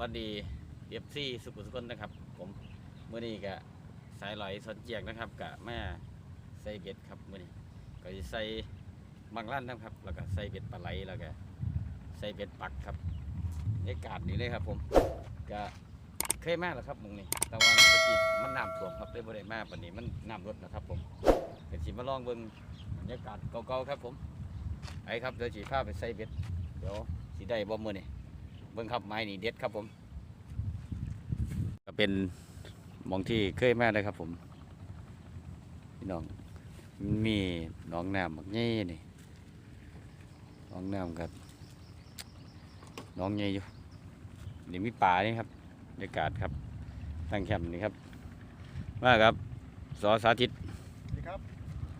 วัสดีเอฟซีสุขุสุขนนะครับ ผมเมื่อนี้ก็สายลอยสนเจียกนะครับกับแม่ใส่เบ็ดครับเมื่อนี้ก็จะใส่บางลั่นนะครับ แล้วก็ใส่เบ็ดปลาไหลแล้วก็ใส่เบ็ดปักครับอากาศนี่เลยครับ ผมก็เคยมากแล้วครับมึงนี่แต่ว่าตะกี้มันน้ำท่วมครับเลยบ่ได้มาวันนี้มันน้ำลดนะครับ ผมก็สิมาลองเบิ่งบรรยากาศเก่าๆครับ ผมไปครับเดี๋ยวสีผ้าไปใส่เบ็ดเดี๋ยวสีได้บ่มื่อนี้ เบิ้งครับไม้นี่เด็ดครับผม ก็เป็นหมองที่เคยมาเลยครับผมพี่น้องมันมีหน้องน้ำบักใหญ่นี่หน้องน้ำกับน้องใหญ่อยู่นี่มีป่านี่ครับบรรยากาศครับตั้งแคมป์นี่ครับมาครับสอสาธิตสวัสดีครับ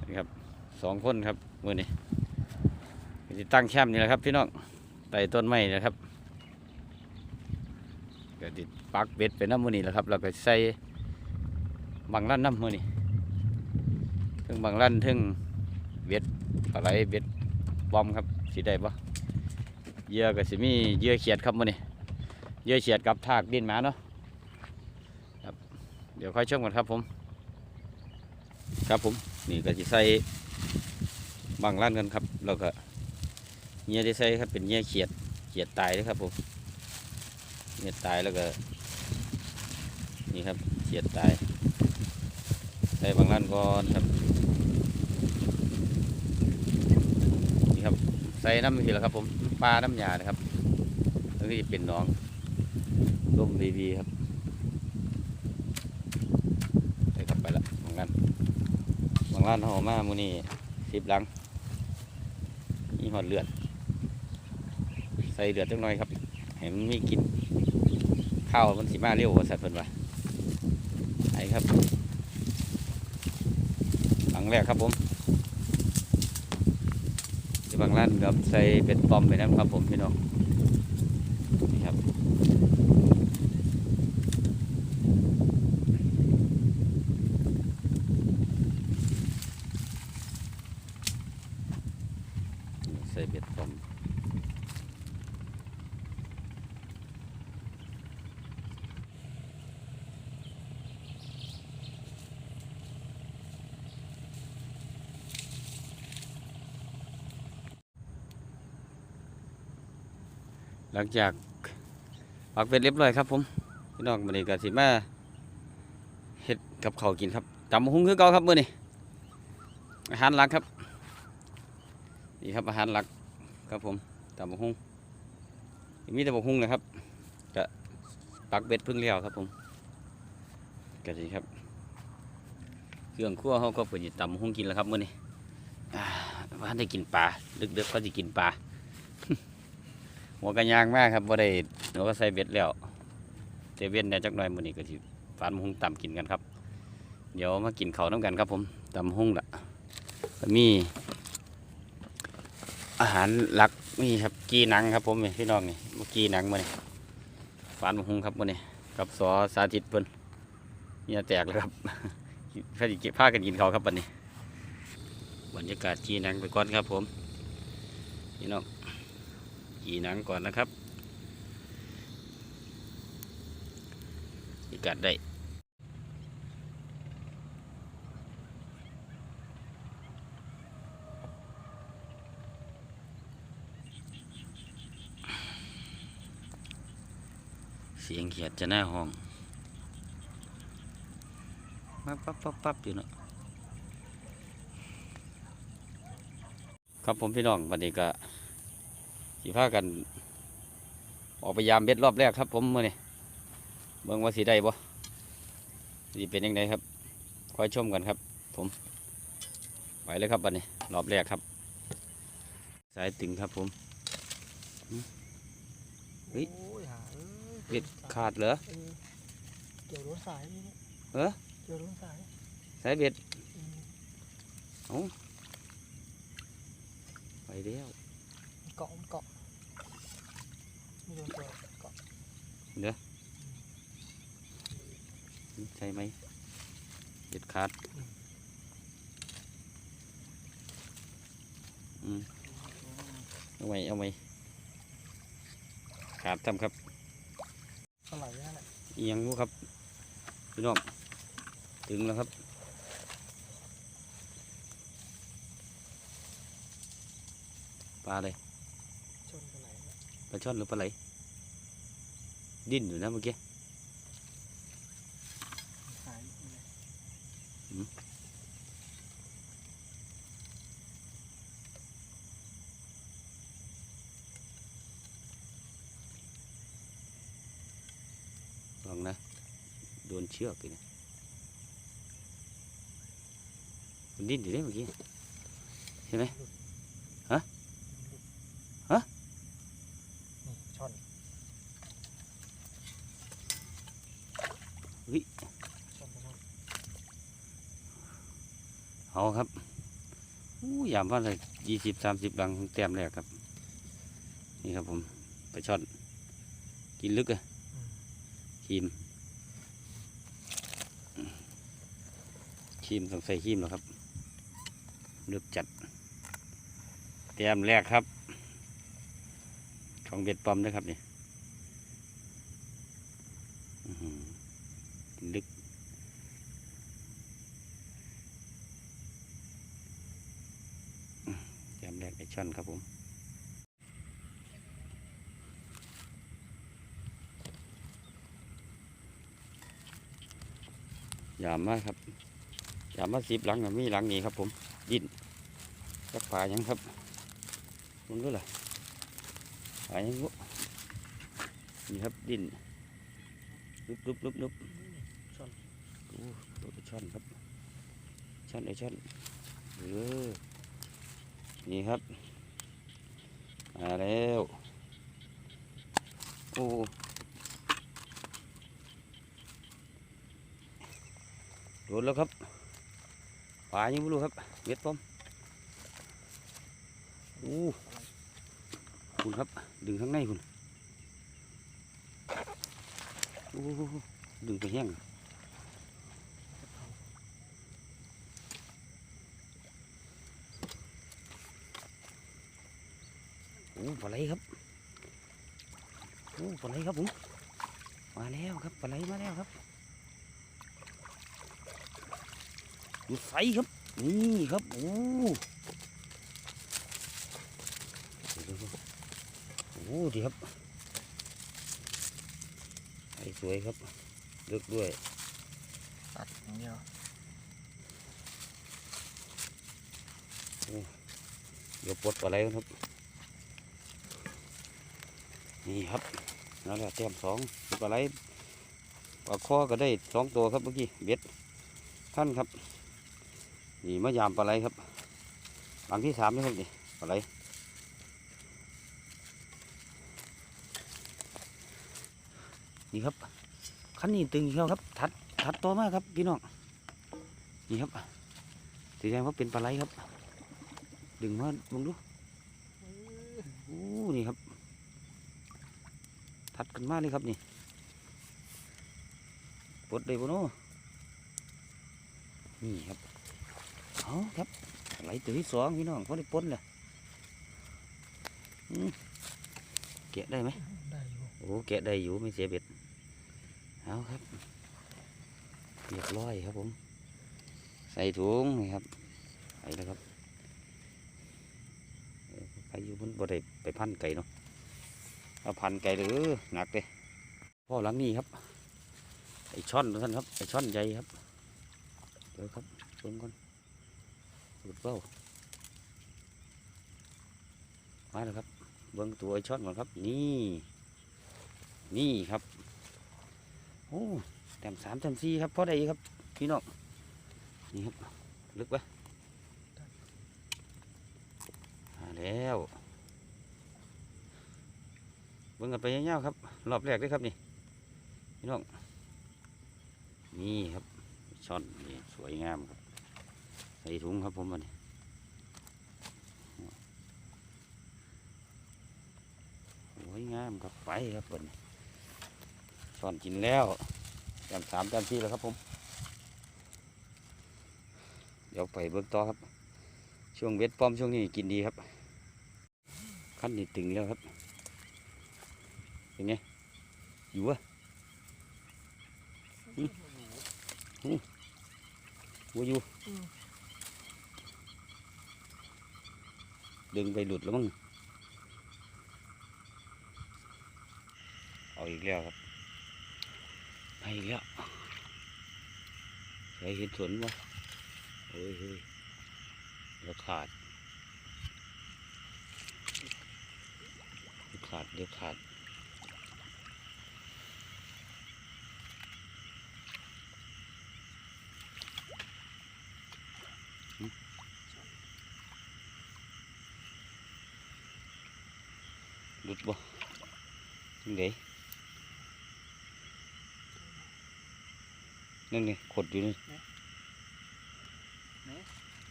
นี่ครับสองคนครับมือนี่ก็สิตั้งแคมป์นี่แหละครับพี่น้องไต่ต้นไม้นะครับ ก็ติดปักเบ็ดไปน้ำมือนี่แหละครับแล้วก็ใส่บางลั่นน้ำมือนี่ถึงบางลั่นถึงเบ็ดอะไรเบ็ดบอมครับสีได้ปะเยื่อก็สิมีเยื่อเขียดครับมือนี่เยื่อเขียดกับทากดินหมาเนาะครับเดี๋ยวค่อยชมกันครับผม ครับผมนี่ก็จะใส่บางลั่นกันครับแล้วก็เยื่อที่ใส่ครับเป็นเยื่อเขียดเขียดตายนะครับผม เขียดตายแล้วก็ นี่ครับเขียดตายใส่บางร้านก่อนครับ นี่ครับ ใส่น้ำทีละครับ ผมปลาน้ำยานะครับแล้วก็จะเป็นหนองร่มดีๆครับใส่เข้าไปละบางร้านบางร้านหอมมากมูนี่สิบลังนี่หอดเลือด ใส่เลือดจังหน่อยครับ เห็นมันมีกิน ข้าวมันสิมาเร็วกว่าสัตว์เพิ่นว่าไอครับ หลังแรกครับผมที่บางร้านกับใส่เป็นปอมไปน้ำครับผมพี่น้องนี่ครับใส่เบ็ดปอม หลังจากปักเป็ดเรียบร้อยครับผมพี่น้องมื้อนี้ก็สิมาเฮ็ดกับข้าวกินครับตำหุ่งคือเก่าครับมื้อนี้อาหารหลักครับนี่ครับอาหารหลักครับผมตำหุ่งมีแต่บกหุ่งนะครับก็ปักเบ็ดพึ่งเลี้ยวครับผมก็สิครับ เครื่องครัวเขาก็เปิดตำหุ่งกินแล้วครับมื้อนี้อ่ว่าได้กินปลาดึกๆเขาจะกินปลา หัวกันยางมากครับว่ได้หนูก็ใส่เบ็ดแล้วเตเวนเนี่ยจักหน่อยมื้อนี้ก็สิฟานหุงต่ำกินกันครับ เดี๋ยวมากินเขาน้ำกันครับผมต่ำหุงละมีอาหารหลักนี่ครับกีหนังครับผมนี่พี่น้องนี่กีหนังมาเนี่ยฟานหุงครับมือนี้กับสอสาธิตเพิ่นเนี่ยแตกเลยครับพาดิเก็บผ้ากันกินเขาครับวันนี้บรรยากาศกีหนังไปก่อนครับผมพี่น้อง กีหนังก่อนนะครับกัดได้เสียงเขียดจะหน้าห้องปั๊บปั๊บปั๊บปั๊บอยู่เนาะครับผมพี่น้องวันนี้ก็ สีผ้ากัน ออกไปยามเบ็ดรอบแรกครับผมมื่อนี้เบิ่งว่าสีได้บ่สีเป็นยังไงครับคอยชมกันครับ ผมไปเลยครับบัดนี้ รอบแรกครับ สายตึงครับผมเฮ้ยโอ้ยหาเอ้ยเบ็ดขาดเหรอเออเกี่ยวโดนสายนี่เนี่ยเออเกี่ยวโดนสายสายเบ็ดอืมไปแล้วมันเกาะมันเกาะ ไม่โดนเกี่ยวเกาะใช่ไหมเบ็ดขาดอืมเอาไว้เอาไว้ขาดทำครับไหลนั่นแหละเอียงรู้ครับพี่น้องถึงแล้วครับปลาอะไร ชนปลาไหลเนี่ย ปลาช่อนหรือปลาไหล ดิ้นอยู่นะเมื่อกี้หายไปเลยอืมลองนะ โดนเชือกไปนะมันดิ้นอยู่ได้เมื่อกี้ใช่ไหม ฮะ ฮะ นี่ช่อน เฮ้ย ช่อนปลาช่อน เอาครับอู้ยามว่าเลยยี่สิบสามสิบลังแต้มแรกครับ นี่ครับผมไปช็อตกินลึกอะอืมครีมครีมต้องใส่ครีมแล้วครับลึกจัดแต้มแรกครับ ของเบ็ดปอมนะครับนี่อื้อหือกินลึก แต้มแรกไอ ช่อนครับผม ยามมาครับยามมาสิบหลังน่ะมีหลังนี้ครับผมดินจักป่ายังครับมันก็ล่ะป่ายังก็นี่ครับดินลุบลุบลุบลุบช่อนโอ้ตัวช่อนครับช่อนไอช่อนเออนี่ครับ มาแล้วโอ้โดนแล้วครับปลายังไม่รู้ครับเม็ดป้อมโอ้คุณครับ ดึงข้างในคุณโอ้ดึงไปแห้ง โอ้ปลาไหลครับโอ้ปลาไหลครับผมมาแล้วครับปลาไหลมาแล้วครับดูไฟครับนี่ครับโอ้โอ้ดีครับไฟสวยครับเลึกด้วยตัดอย่างเดียวเดี๋ยวปลดปลาไหลครับ นี่ครับนั่นแหละแต้มสองปลาไหลปลาคอก็ได้สองตัวครับเมื่อกี้เบ็ดท่านครับนี่มายามปลาไหลครับหลังที่สามนี่ครับนี่ปลาไหลนี่ครับคันนี้ตึงเชียวครับ ทัดทัดตัวมากครับพี่น้องนี่ครับแสดงว่าเป็นปลาไหลครับ ดึงมาลงดูโอ้นี่ครับ ทัดกันมากเลยครับนี่ปลดเลยปะโน่นี่ครับเอาครับไหลตัวที่สองพี่น้องเขาได้ปลดเลยอืมแกะได้ไหมได้อยู่โอ้แกะได้อยู่ไม่เสียเบ็ดเอาครับเรียบร้อยครับผม ใส่ถุงนี่ครับไปแล้วครับเออไปอยู่บนบ่ได้ไปพันไก่เนาะ เอาพันไก่หรือหนักเลยพ่อหลังนี้ครับไอช่อนท่านครับไอช่อนใหญ่ครับเดี๋ยวครับเบิ่งก่อนสุดเบ้ามาแล้วครับเบิ่งตัวไอช่อนก่อนครับ นี่นี่ครับโอ้แต้มสามแต้มสี่ครับพ่อได้ครับพี่น้องนี่ครับลึกปะมาแล้ว เบิ่งกันไปยาวๆครับ รอบแรกเลยครับนี่พี่น้องนี่ครับช่อนนี่สวยงามครับ ใส่ถุงครับผมวันนี้สวยงามครับไปครับเปิดช่อนกินแล้วแต้มสามแต้มสี่แล้วครับผม เดี๋ยวไปเบิกต่อครับ ช่วงเวทป้อมช่วงนี้กินดีครับ ขั้นนี้ตึงแล้วครับ เป็นไง อยู่วะวัวอยู่ ดึงไปหลุดแล้วมั้ง เอาอีกแล้วครับไปอีกแล้วใส่เห็นสวนบ่เฮ้ยเฮ้ยเดี๋ยวขาด เดี๋ยวขาดเดี๋ยวขาด หลุดบ่ยังไงนั่นไงขดอยู่นี่ไหน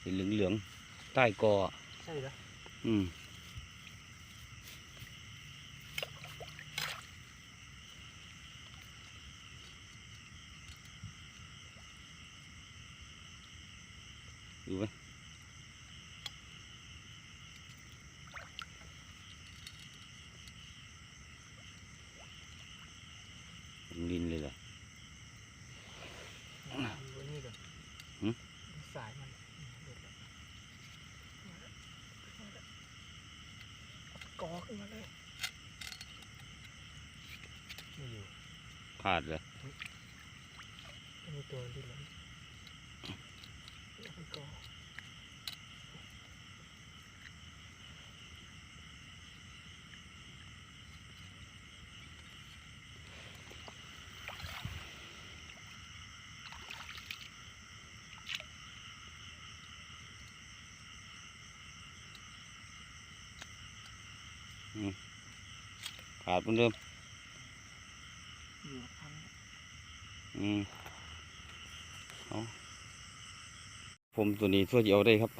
เห็นเหลืองๆใต้กออะใช่เหรออืมดูไหมลินเลยเหรอ ดูไอ้นี่ก่อน หืม ดูสายมันเด็ดแล้วกอ ขึ้นมาเลยไม่อยู่พลาดเลยไม่มีตัวดิ้นเลยเป็นกอพ ลาดเหมือนเดิมอืมเอาผมตัวนี้ช่วยจะเอาได้ครับ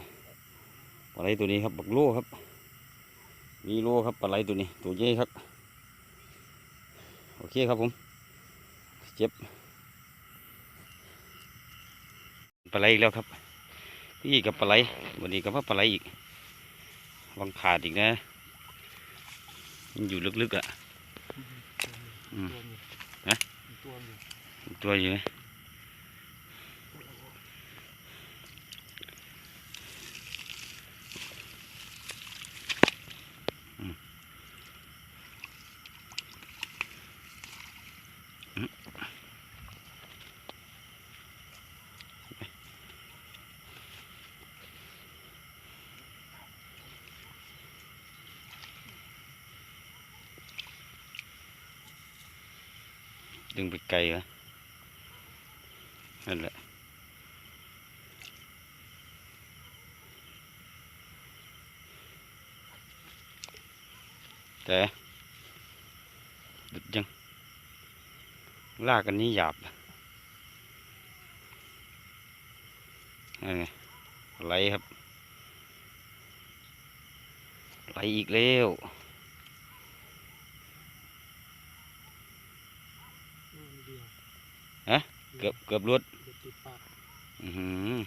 ปลาไหลตัวนี้ครับบักโลครับ มีโลครับปลาไหลตัวนี้ ตัวใหญ่ครับ โอเคครับผมเจ็บปลาไหลอีกแล้วครับพี่กับปลาไหลวันนี้กับว่าปลาไหลอีกวางขาดอีกนะ มันอยู่ลึกๆอะ อืมตัวมีฮะมีตัวมีตัวอยู่นะ ดึงไปไกลเหรอนั่นแหละแต่หยุดยังลากกันนี้หยาบนั่นไงไหลครับไหลอีกแล้ว นู่นเดียว ฮะ เกือบเกือบรุดเกอือ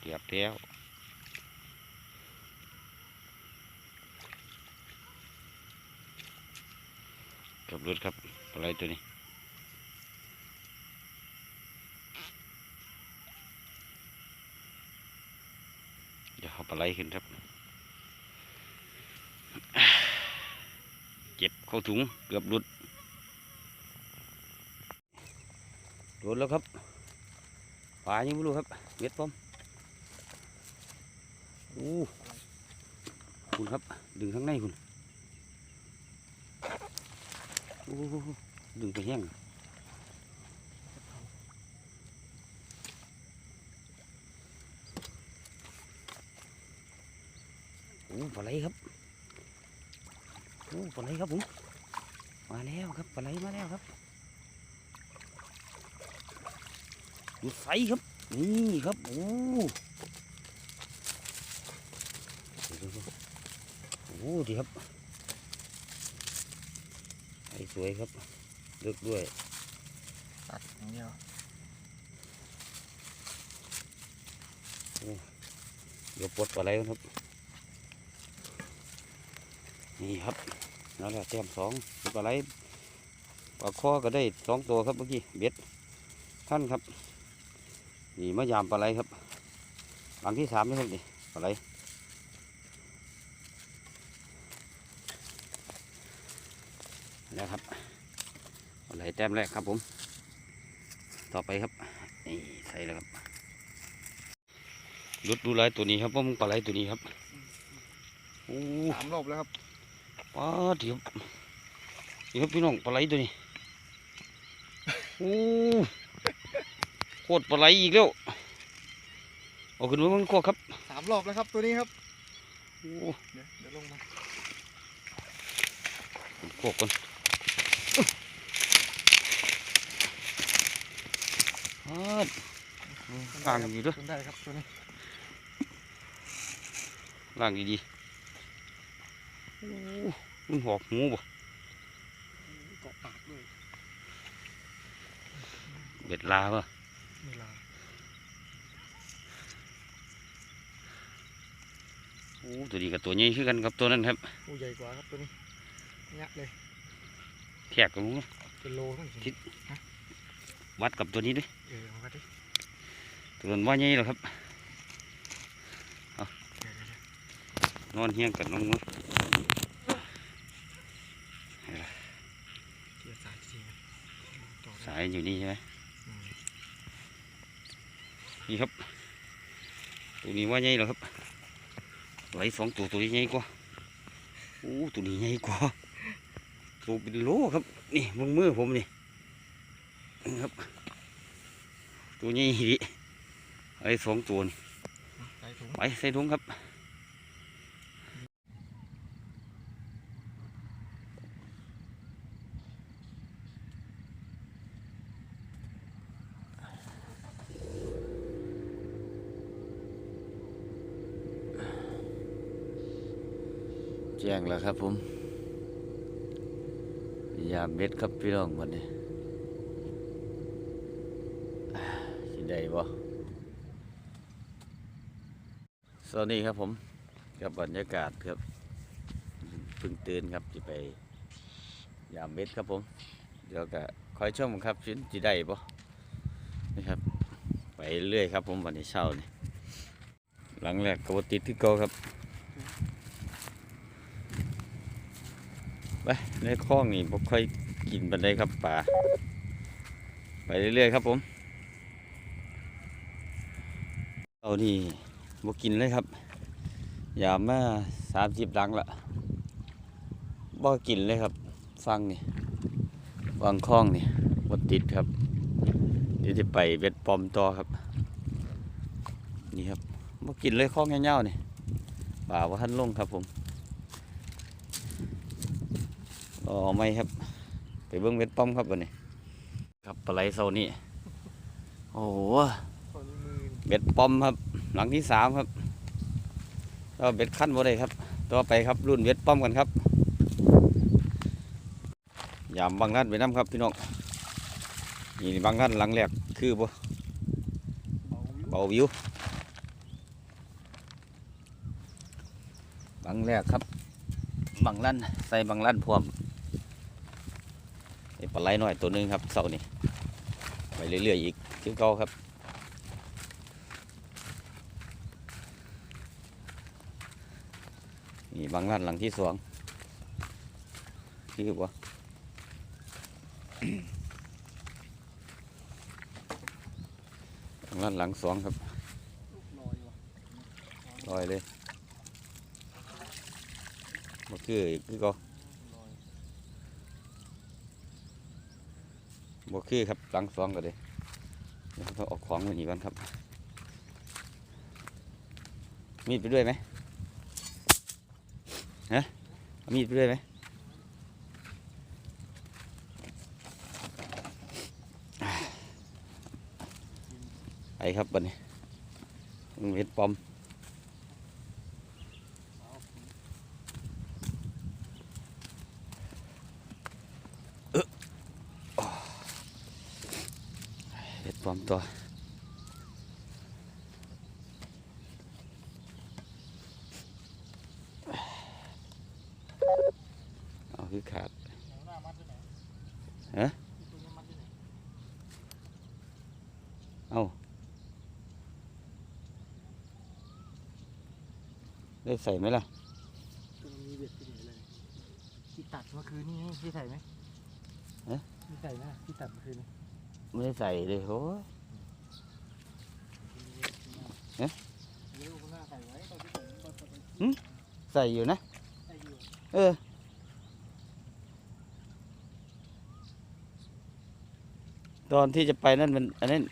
เกือบแล้วเกือบรุดครับอะไรตัวนี้เดี๋ยวเอาปลาไหลขึ้นครับเจ็บเข้าถุงเกือบหลุดโด นแล้วครับปลายังไม่รู้ครับเม็ดป้อมอู้คุณครับ ดึงข้างในคุณอู้ดึงไปแห้งโอ้ปลาไหลครับโอ้ปลาไหลครับผมมาแล้วครับปลาไหลมาแล้วครับ ดูไฟครับ นี่ครับ โอ้โอ้ดีครับไอ้สวยครับเลือกด้วย ตัดอย่างเดียวเดี๋ยวปลดปลาไหลก่อนครับ นี่ครับนั่นแหละแต้มสองปลาไหลปลาคอก็ได้สองตัวครับเมื่อกี้เบ็ดท่านครับ นี่มายามปลาไหลครับ หลังที่สามนะครับนี่ปลาไหลแล้วครับปลาไหลแต้มแรกครับผม ต่อไปครับนี่ใส่แล้วครับรุดดูลายตัวนี้ครับว่ามึงปลาไหลตัวนี้ครับโอ้สามรอบแล้วครับปลาเดี๋ยวเดี๋ยวพี่น้องปลาไหลตัวนี้โอ้โคตรปลาไหลอีกแล้วเอาขึ้นมาเบิ่งโคตรครับสามรอบแล้วครับตัวนี้ครับโอ้เดี๋ยวเดี๋ยวลงมาโคตรก่อนปาดล่างดีด้วยได้ครับตัวนี้ล่างดีๆโอ้มันหอกหูบ่เกาะปากด้วยเบ็ดลาป่ะ เวลา โอ้ตัวนี้กับตัวใหญ่คือกันกับตัวนั้นครับอู้ใหญ่กว่าครับตัวนี้เงี้ยเลยแทกกับมึงเป็นโลต้องทิสิศวัดกับตัวนี้ด้วยเออเอามาดิตัวนั้นว่าใหญ่หรอครับเดี๋ยวเดี๋ยวเดี๋ยวนอนเฮียงกันน้องเนาะเกี่ยวสายจริงๆต่อได้สายอยู่นี่ใช่ไหมอืมนี่ครับตัวนี้ว่าใหญ่หรอครับ ไหลสองตัวตัวนี้ใหญ่กว่าโอ้ตัวนี้ใหญ่กว่าตัวเป็นโลครับ นี่มือมือผมนี่นี่ครับ ตัวใหญ่ดิไอ้สองตัวนี่ใส่ถุงไปใส่ถุงครับ แจ้งแล้วครับผมยามเม็ดครับพี่น้องวันนี้สิได้บ่สวัสดีครับผมกับบรรยากาศครับเพิ่งตื่นครับจะไปยามเม็ดครับผม เดี๋ยวก็คอยชมครับชิ้นจะได้บ่นะครับ ไปเรื่อยครับผมวันนี้เช้านี่หลังแรกกบติดที่เกาครับ ไปในคลองนี่บ่ค่อยกินบันไดครับป่าไปเรื่อยๆครับผมเอานี่บ่กินเลยครับยามมาสามสิบดังละบ่กินเลยครับ ฟังนี่วางคลองนี่บ่ติดครับเดี๋ยวจะไปเบ็ดปอมต่อครับ นี่ครับบ่กินเลยคลองเงี้ยวๆนี่ป่าว่าท่านลงครับผม อ๋อไม่ครับ ไปเบิ้งเบ็ดป้อมครับวันนี้ ครับปลาไหลโซนี่โอ้โหเบ็ดป้อมครับ หลังที่สามครับก็เบ็ดขั้นบ่ได้ครับ ต่อไปครับรุ่นเบ็ดป้อมกันครับยามบางท่านไปน้ำครับพี่น้องนี่บางท่านหลังแรกคือบ่เบาวิวบางแรกครับบางลั่นใส่บางลั่นพร้อม ปลาไหลน้อยตัวหนึงครับเสานี่ไปเรื่อยๆอีกคือเก่าครับนี่บางร้านหลังที่สองคือว่าบางร้านหลังสองครับลอยเลยมาคืออีกคือก็ ลอย บ่คือครับหลังสองก็เลยเดี๋ยวต้องเออกของมาหนีก่อนครับ มีดไปด้วยไหมฮะมีดไปด้วยไหมไปครับบันนี้มันเห็ดปอม เห็ดปลอมตัวเอาคือขาด หนังหน้ามัดไว้ไหน ฮะ ตัวนี้มัดที่ไหน เอา ได้ใส่ไหมล่ะตัวนี้เบ็ดที่ไหนเลยที่ตัดเมื่อคืนนี่ที่ใส่ไหมเอ๊ะที่ใส่ไหมที่ตัดเมื่อคืนนี่ไม่ได้ใส่เลยโอ้ยเอ๊ะเร็วคุณหน้าใส่ไว้ตอนที่ผมตอนไปใส่อยู่นะ ใส่อยู่เออตอนที่จะไปนั่นมันอันนั้น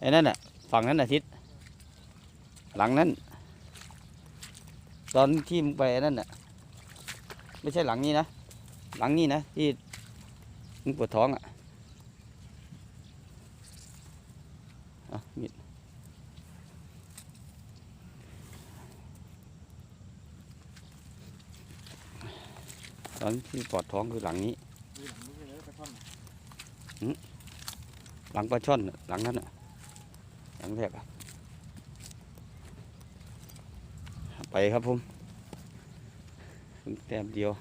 ไอ้นั่นน่ะ ฝั่งนั้นน่ะทิศหลังนั้น ตอนที่มึงไปอันนั่นน่ะ ไม่ใช่หลังนี้นะ หลังนี้นะ ที่มึงปวดท้องอะเอามีดตอนที่ปวดท้องคือหลังนี้ดูหลังนี้เลยกระท่อนน่ะหลังปลาช่อนน่ะหลังนั้นน่ะ หลังแรกอะ ไปครับผมเพิ่งแต้มเดียว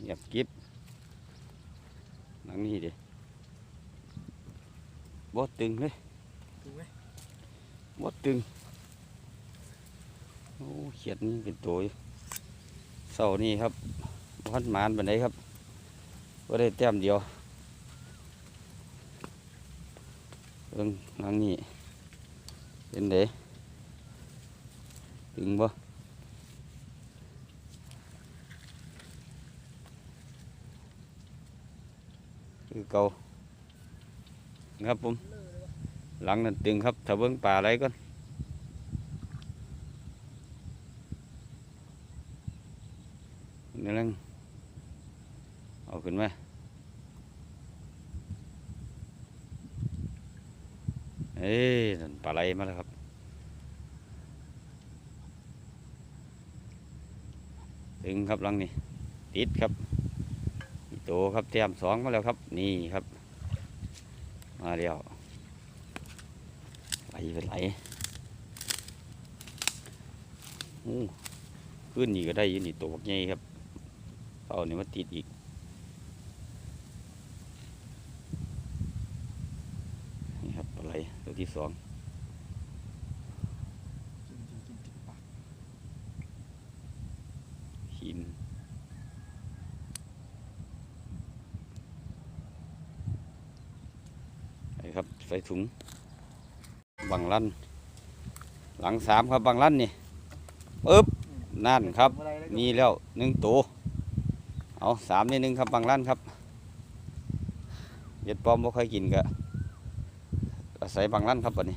เงียบกิบหลังนี้ดิบดตึงเลยถูกไหมบดตึง โอ้เขียดนี่เป็นตัวอยู่เสานี่ครับพันหมานบันไดครับก็ได้แต้มเดียวเบิ่งหลังนี้เป็นเดถึงบ่คือเก่าครับผมหลังนั้นตึงครับถ้าเบิ้งป่าอะไรก่อนลังเอาขึ้นมาเอ้ยนั่นปลาไหล มาแล้วครับตึงครับลังนี้ติดครับโตครับเตรียมสองมาแล้วครับ นี่ครับ มาเดียวไหลไปไหลขึ้นนี่ก็ได้ยินนี่ตัวใหญ่ครับเอานี่มาติดอีกนี่ครับปลาไหลตัวที่สอง กินกินกินติดปาก หินไปครับใส่ถุงบังลั่นหลังสามครับบังลั่นนี่ปึ๊บนั่นครับอะไรแล้วก็นี่แล้วหนึ่งตัวเอาสามนี่หนึ่งครับบางร้านครับเย็ดปอมบ่ค่อยกินก็อาศัยบางร้านครับบัดนี้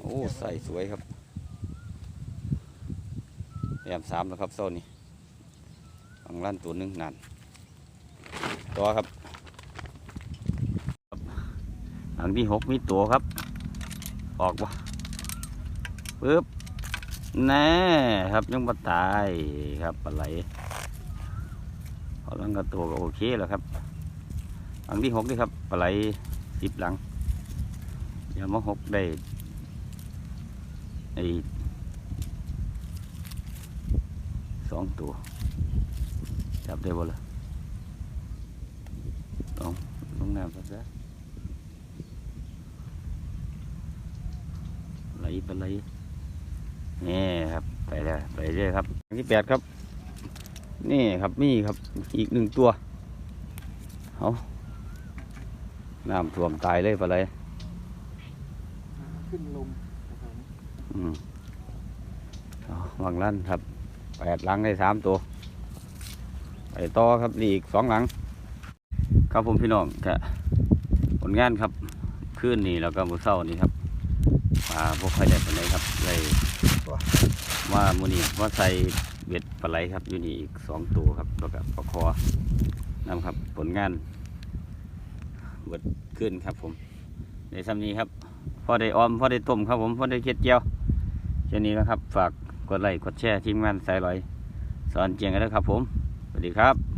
โอ้ใส่สวยครับแยมสามแล้วครับโซนนี้บางร้านตัวหนึ่งนั่นตัวครับังที่หกมีตัวครับ ออกวะปึ๊บแน่ครับยังมาตายครับปลาไหลพอหลังกระตัวก็โอเคแล้วครับหลังที่หกนี่ครับปลาไหลสิบหลังอย่ามาหกได้ไอ้สองตัวจับได้บ่ล่ะลองลงน้ำสักซะไหล ปลาไหลนี่ครับ ไปเลยไปเรื่อยครับอันที่แปดครับ นี่ครับนี่ครับอีกหนึ่งตัวเอาน้ำท่วมตายเลยปะไรขึ้นลมนะครับอืมเอาวางลั่นครับแปดหลังได้สามตัวไปต่อครับนี่อีกสองหลัง ครับผมพี่น้องกะผลงานครับคืนนี้แล้วก็มื้อเช้านี้ครับ ปลาพวกใครได้ปานใดครับเลยว่ามูนี่ว่าใส่เบ็ดปลาไหลครับอยู่นี่อีกสองตัวครับแล้วก็ปลาคอนํครับ ผลงานเบิดขึ้นครับผมในซ้ำนี้ครับพอได้ออมพอได้ต้มครับผมพอได้เค็ดเจียวแค่นนี้นะครับ ฝากกดไลค์กดแชร์ทีมงานสายลอย สอนเจียงกันแล้วครับผม สวัสดีครับ